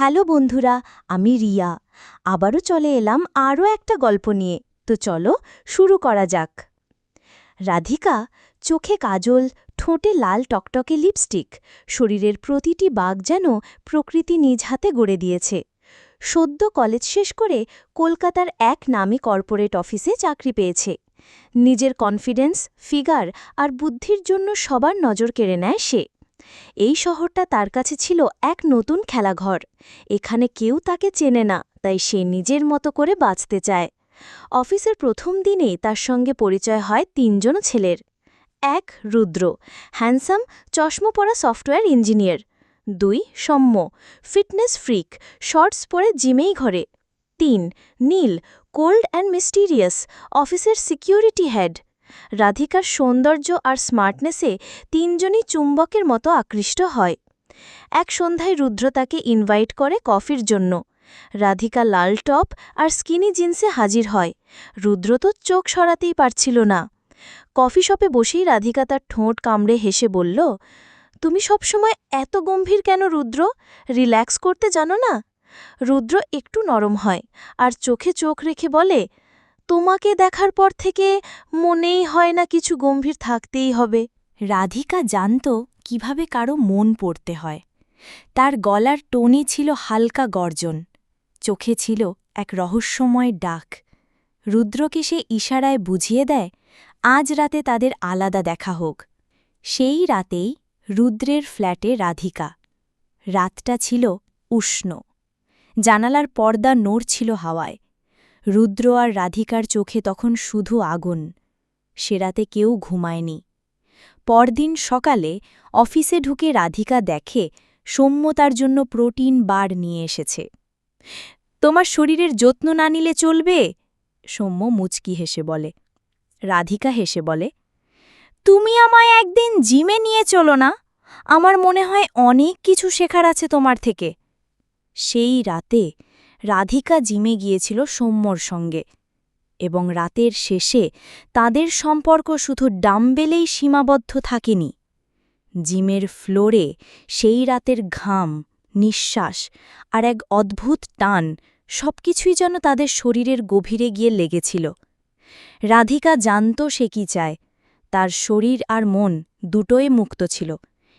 Hello বন্ধুরা, আমি রিয়া। আবারও চলে এলাম আরও একটা গল্প নিয়ে। তো চলো শুরু করা যাক। রাধিকা চোখে কাজল, ঠোঁটে লাল টকটকে লিপস্টিক, শরীরের প্রতিটি বাঘ যেন প্রকৃতি নিজ হাতে গড়ে দিয়েছে। সদ্য কলেজ শেষ করে কলকাতার এক নামী কর্পোরেট অফিসে চাকরি পেয়েছে। নিজের কনফিডেন্স, ফিগার আর বুদ্ধির জন্য সবার নজর কেড়ে নেয় সে। এই শহরটা তার কাছে ছিল এক নতুন খেলাঘর। এখানে কেউ তাকে চেনে না, তাই সে নিজের মতো করে বাঁচতে চায়। অফিসের প্রথম দিনেই তার সঙ্গে পরিচয় হয় তিনজন ছেলের। এক, রুদ্র, হ্যান্ডসাম চশমা পরা সফটওয়্যার ইঞ্জিনিয়ার। দুই, সৌম্য, ফিটনেস ফ্রিক, শর্টস পরে জিমেই ঘরে। তিন, নীল, কোল্ড অ্যান্ড মিস্টিরিয়াস, অফিসের সিকিউরিটি হেড। রাধিকার সৌন্দর্য আর স্মার্টনেসে তিনজনই চুম্বকের মতো আকৃষ্ট হয়। এক সন্ধ্যায় রুদ্র তাকে ইনভাইট করে কফির জন্য। রাধিকা লাল টপ আর স্কিনি জিন্সে হাজির হয়। রুদ্র তো চোখ সরাতেই পারছিল না। কফি শপে বসেই রাধিকা তার ঠোঁট কামড়ে হেসে বলল, তুমি সবসময় এত গম্ভীর কেন রুদ্র? রিল্যাক্স করতে জানো না? রুদ্র একটু নরম হয় আর চোখে চোখ রেখে বলে তোমাকে দেখার পর থেকে মনেই হয় না কিছু গম্ভীর থাকতেই হবে। রাধিকা জানত কীভাবে কারও মন পড়তে হয়। তার গলার টোনে ছিল হালকা গর্জন। চোখে ছিল এক রহস্যময় ডাক। রুদ্রকে সে ইশারায় বুঝিয়ে দেয়, আজ রাতে তাদের আলাদা দেখা হোক। সেই রাতেই রুদ্রের ফ্ল্যাটে রাধিকা। রাতটা ছিল উষ্ণ। জানালার পর্দা নড়ছিল হাওয়ায়। রুদ্র আর রাধিকার চোখে তখন শুধু আগুন, সে রাতে কেউ ঘুমায়নি। পরদিন সকালে অফিসে ঢুকে রাধিকা দেখে সৌম্য তার জন্য প্রোটিন বার নিয়ে এসেছে। তোমার শরীরের যত্ন না নিলে চলবে? সৌম্য মুচকি হেসে বলে। রাধিকা হেসে বলে, তুমি আমায় একদিন জিমে নিয়ে চলো না? আমার মনে হয় অনেক কিছু শেখার আছে তোমার থেকে। সেই রাতে রাধিকা জিমে গিয়েছিল সৌম্যর সঙ্গে এবং রাতের শেষে তাদের সম্পর্ক শুধু ডাম্বেলেই সীমাবদ্ধ থাকেনি। জিমের ফ্লোরে সেই রাতের ঘাম, নিঃশ্বাস আর এক অদ্ভুত টান সবকিছুই যেন তাদের শরীরের গভীরে গিয়ে লেগেছিল। রাধিকা জানত সে কি চায়, তার শরীর আর মন দুটোই মুক্ত ছিল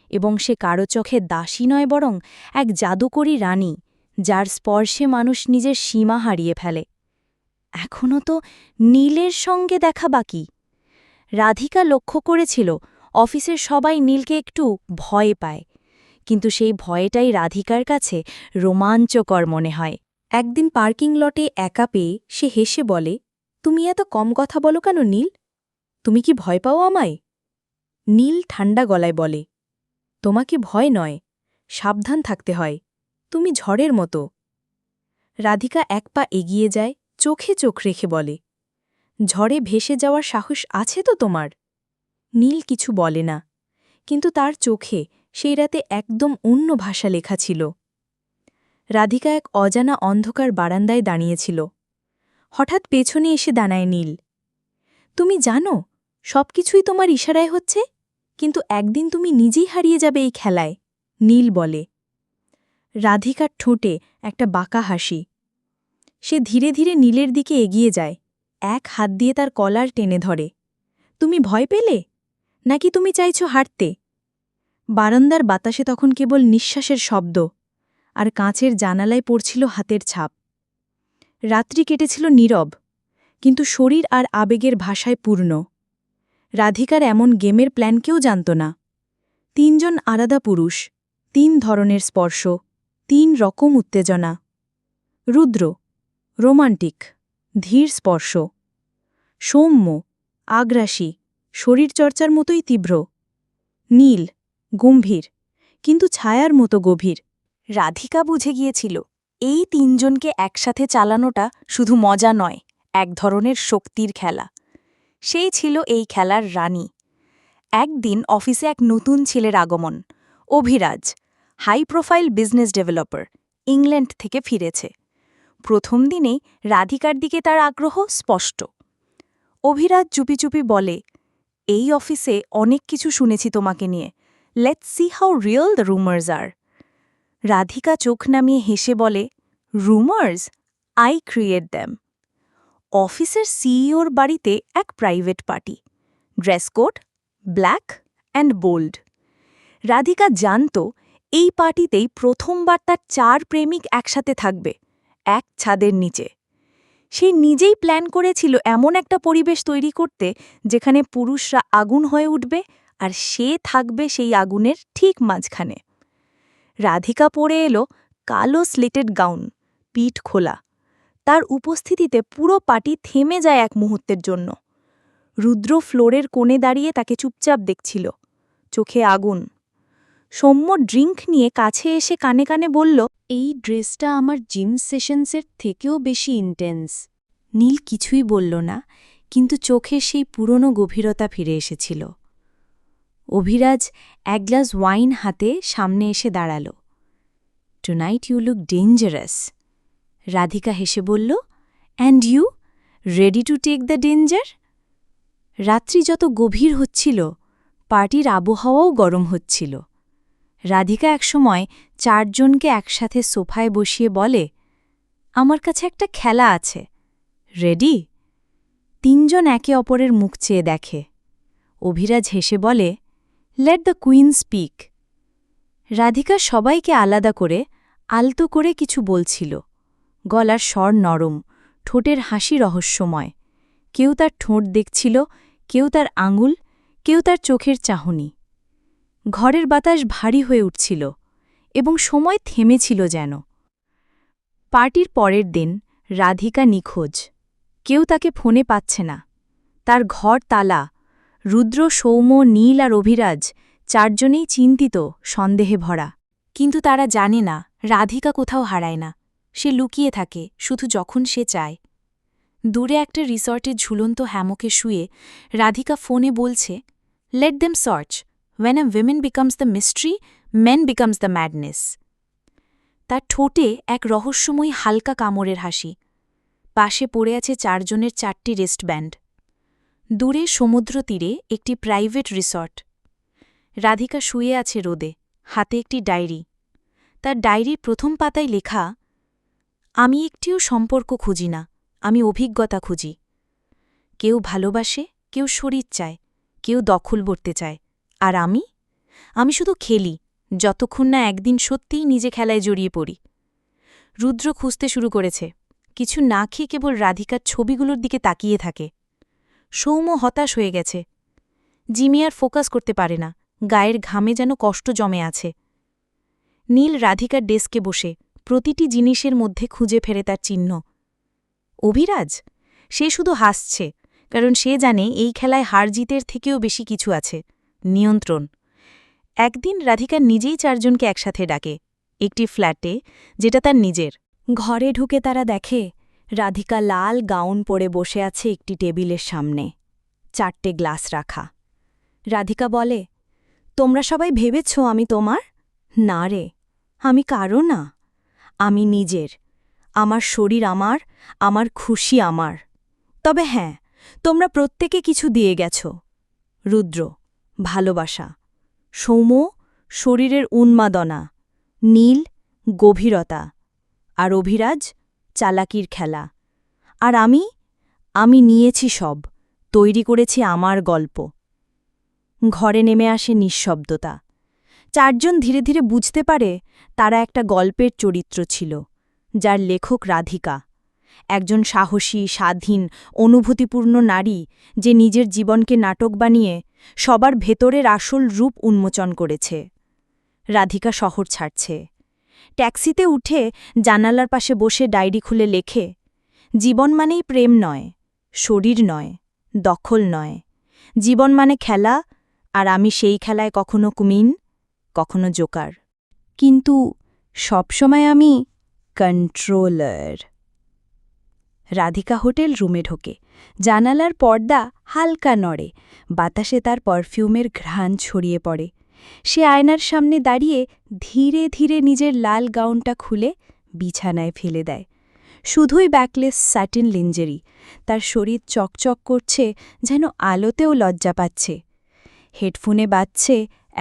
এবং সে কারও চোখে দাসী নয় বরং এক জাদুকরী রানী। যার স্পর্শে মানুষ নিজের সীমা হারিয়ে ফেলে। এখনও তো নীলের সঙ্গে দেখা বাকি। রাধিকা লক্ষ্য করেছিল, অফিসের সবাই নীলকে একটু ভয় পায়। কিন্তু সেই ভয়টাই রাধিকার কাছে রোমাঞ্চকর মনে হয়। একদিন পার্কিং লটে একা পেয়ে সে হেসে বলে, তুমি এত কম কথা বলো কেন নীল? তুমি কি ভয় পাও আমায়? নীল ঠান্ডা গলায় বলে, তোমাকে ভয় নয়, সাবধান থাকতে হয়। তুমি ঝড়ের মতো। রাধিকা এক পা এগিয়ে যায়, চোখে চোখ রেখে বলে, ঝড়ে ভেসে যাওয়ার সাহস আছে তো তোমার? নীল কিছু বলে না, কিন্তু তার চোখে সেই রাতে একদম অন্য ভাষা লেখা ছিল। রাধিকা এক অজানা অন্ধকার বারান্দায় দাঁড়িয়েছিল। হঠাৎ পেছনে এসে দাঁড়ায় নীল, তুমি জানো, সবকিছুই তোমার ইশারায় হচ্ছে, কিন্তু একদিন তুমি নিজেই হারিয়ে যাবে এই খেলায়। নীল বলে রাধিকার ঠোঁটে একটা বাঁকা হাসি। সে ধীরে ধীরে নীলের দিকে এগিয়ে যায়, এক হাত দিয়ে তার কলার টেনে ধরে। তুমি ভয় পেলে? নাকি তুমি চাইছ হাঁটতে বারান্দার বাতাসে তখন কেবল নিঃশ্বাসের শব্দ, আর কাঁচের জানালায় পড়ছিল হাতের ছাপ। রাত্রি কেটেছিল নীরব, কিন্তু শরীর আর আবেগের ভাষায় পূর্ণ। রাধিকার এমন গেমের প্ল্যান কেউ জানত না। তিনজন আলাদা পুরুষ, তিন ধরনের স্পর্শ। তিন রকম উত্তেজনা। রুদ্র, রোমান্টিক, ধীর স্পর্শ। সৌম্য, আগ্রাসী, শরীরচর্চার মতোই তীব্র। নীল, গম্ভীর, কিন্তু ছায়ার মতো গভীর। রাধিকা বুঝে গিয়েছিল, এই তিনজনকে একসাথে চালানোটা শুধু মজা নয়, এক ধরনের শক্তির খেলা। সেই ছিল এই খেলার রানী। একদিন অফিসে এক নতুন ছেলের আগমন, Abhiraj. High profile business developer England থেকে ফিরেছে। প্রথম দিনেই রাধিকার দিকে তার আগ্রহ স্পষ্ট। অভিরাজ চুপি চুপি বলে, এই অফিসে অনেক কিছু শুনেছি তোমাকে নিয়ে। Let's see how real the rumours আর রাধিকা চোখ নামিয়ে হেসে বলে রুমার্স আই ক্রিয়েট দ্যাম অফিসের সিইওর বাড়িতে এক private party dress code black and bold Radhika জানত এই পার্টিতেই প্রথমবার তার চার প্রেমিক একসাথে থাকবে, এক ছাদের নিচে। সে নিজেই প্ল্যান করেছিল এমন একটা পরিবেশ তৈরি করতে যেখানে পুরুষরা আগুন হয়ে উঠবে আর সে থাকবে সেই আগুনের ঠিক মাঝখানে। রাধিকা পরে এলো কালো স্লিটেড গাউন, পিঠ খোলা। তার উপস্থিতিতে পুরো পার্টি থেমে যায় এক মুহূর্তের জন্য। রুদ্র ফ্লোরের কোণে দাঁড়িয়ে তাকে চুপচাপ দেখছিল। চোখে আগুন। সৌম্য ড্রিঙ্ক নিয়ে কাছে এসে কানে কানে বলল, এই ড্রেসটা আমার জিম সেশনসের থেকেও বেশি ইন্টেন্স। নীল কিছুই বলল না, কিন্তু চোখে সেই পুরনো গভীরতা ফিরে এসেছিল। অভিরাজ এক গ্লাস ওয়াইন হাতে সামনে এসে দাঁড়াল। Tonight you look dangerous Radhika হেসে বলল and you ready to take the danger রাত্রি যত গভীর হচ্ছিল, পার্টির আবহাওয়াও গরম হচ্ছিল। রাধিকা একসময় চারজনকে একসাথে সোফায় বসিয়ে বলে, আমার কাছে একটা খেলা আছে। রেডি? তিনজন একে অপরের মুখ চেয়ে দেখে। অভিরাজ হেসে বলে let the queen speak Radhika সবাইকে আলাদা করে আলতো করে কিছু বলছিল। গলার স্বর নরম, ঠোঁটের হাসি রহস্যময়। কেউ তার ঠোঁট দেখছিল, কেউ তার আঙুল, কেউ তার চোখের চাহনি। ঘরের বাতাস ভারী হয়ে উঠছিল এবং সময় থেমেছিল যেন। পার্টির পরের দিন রাধিকা নিখোঁজ। কেউ তাকে ফোনে পাচ্ছে না। তার ঘর তালা, রুদ্র, সৌম্য, নীল আর অভিরাজ চারজনেই চিন্তিত, সন্দেহে ভরা। কিন্তু তারা জানে না, রাধিকা কোথাও হারায় না। সে লুকিয়ে থাকে, শুধু যখন সে চায়। দূরে একটা রিসর্টের ঝুলন্ত হ্যামকে শুয়ে রাধিকা ফোনে বলছে let them search when a women becomes the mystery, men becomes the madness. তার ঠোঁটে এক রহস্যময়ী হালকা কামড়ের হাসি। পাশে পড়ে আছে চারজনের চারটি রেস্টব্যান্ড দূরে সমুদ্র তীরে একটি প্রাইভেট রিসর্ট রাধিকা শুয়ে আছে রোদে হাতে একটি ডায়েরি তার ডায়েরির প্রথম পাতায় লেখা আমি একটিও সম্পর্ক খুঁজি না আমি অভিজ্ঞতা খুঁজি। কেউ ভালোবাসে কেউ শরীর চায় কেউ দখল করতে চায়। আর আমি? আমি শুধু খেলি, যতক্ষণ না একদিন সত্যিই নিজে খেলায় জড়িয়ে পড়ি। রুদ্র খুঁজতে শুরু করেছে, কিছু না খেয়ে কেবল রাধিকার ছবিগুলোর দিকে তাকিয়ে থাকে। সৌম্য হতাশ হয়ে গেছে। জিমি আর ফোকাস করতে পারে না, গায়ের ঘামে যেন কষ্ট জমে আছে। নীল রাধিকার ডেস্কে বসে, প্রতিটি জিনিসের মধ্যে খুঁজে ফেরে তার চিহ্ন। অভিরাজ? সে শুধু হাসছে, কারণ সে জানে এই খেলায় হার জিতের থেকেও বেশি কিছু আছে। নিয়ন্ত্রণ। একদিন রাধিকা নিজেই চারজনকে একসাথে ডাকে, একটি ফ্ল্যাটে যেটা তার নিজের। ঘরে ঢুকে তারা দেখে, রাধিকা লাল গাউন পরে বসে আছে একটি টেবিলের সামনে, চারটে গ্লাস রাখা। রাধিকা বলে, তোমরা সবাই ভেবেছ আমি তোমার? না রে, আমি কারও না, আমি নিজের। আমার শরীর আমার আমার খুশি আমার। তবে হ্যাঁ তোমরা প্রত্যেকে কিছু দিয়ে গেছ। রুদ্র ভালোবাসা। সৌম শরীরের উন্মাদনা। নীল, গভীরতা। আর অভিরাজ, চালাকির খেলা। আর আমি আমি নিয়েছি সব, তৈরি করেছি আমার গল্প। ঘরে নেমে আসে নিঃশব্দতা। চারজন ধীরে ধীরে বুঝতে পারে তারা একটা গল্পের চরিত্র ছিল, যার লেখক রাধিকা। একজন সাহসী, স্বাধীন, অনুভূতিপূর্ণ নারী যে নিজের জীবনকে নাটক বানিয়ে সবার ভেতরের আসল রূপ উন্মোচন করেছে। রাধিকা শহর ছাড়ছে। ট্যাক্সিতে উঠে জানালার পাশে বসে ডায়েরি খুলে লেখে, জীবন মানেই প্রেম নয়, শরীর নয়, দখল নয়। জীবন মানে খেলা, আর আমি সেই খেলায় কখনো কুমিন, কখনো জোকার। কিন্তু সবসময় আমি কন্ট্রোলার। রাধিকা হোটেল রুমে ঢোকে। জানালার পর্দা হালকা নড়ে। বাতাসে তার পারফিউমের ঘ্রাণ ছড়িয়ে পড়ে। সে আয়নার সামনে দাঁড়িয়ে ধীরে ধীরে নিজের লাল গাউনটা খুলে বিছানায় ফেলে দেয়। শুধুই ব্যাকলেস স্যাটিন লিঞ্জেরি। তার শরীর চকচক করছে, যেন আলোতেও লজ্জা পাচ্ছে। হেডফোনে বাজছে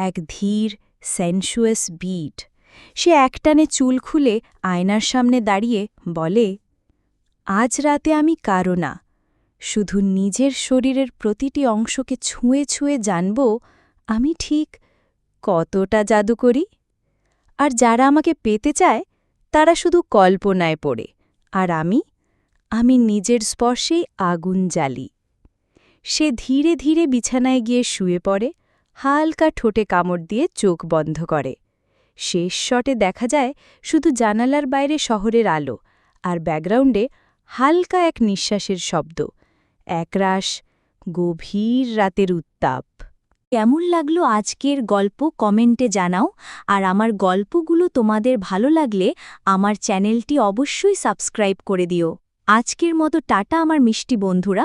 এক ধীর সেন্সুয়াস বিট সে একটানে চুল খুলে আয়নার সামনে দাঁড়িয়ে বলে আজ রাতে আমি কারও না, শুধু নিজের শরীরের প্রতিটি অংশকে ছুঁয়ে ছুঁয়ে জানব আমি ঠিক কতটা জাদু করি আর যারা আমাকে পেতে চায়, তারা শুধু কল্পনায় পড়ে, আর আমি আমি নিজের স্পর্শেই আগুন জ্বালি। সে ধীরে ধীরে বিছানায় গিয়ে শুয়ে পড়ে, হালকা ঠোঁটে কামড় দিয়ে চোখ বন্ধ করে। শেষ শটে দেখা যায় শুধু জানালার বাইরে শহরের আলো, আর ব্যাকগ্রাউন্ডে হালকা এক নিঃশ্বাসের শব্দ একরাশ গভীর রাতের উত্তাপ। কেমন লাগল আজকের গল্প কমেন্টে জানাও, আর আমার গল্পগুলো তোমাদের ভালো লাগলে আমার চ্যানেলটি অবশ্যই সাবস্ক্রাইব করে দিও। আজকের মতো টাটা আমার মিষ্টি বন্ধুরা।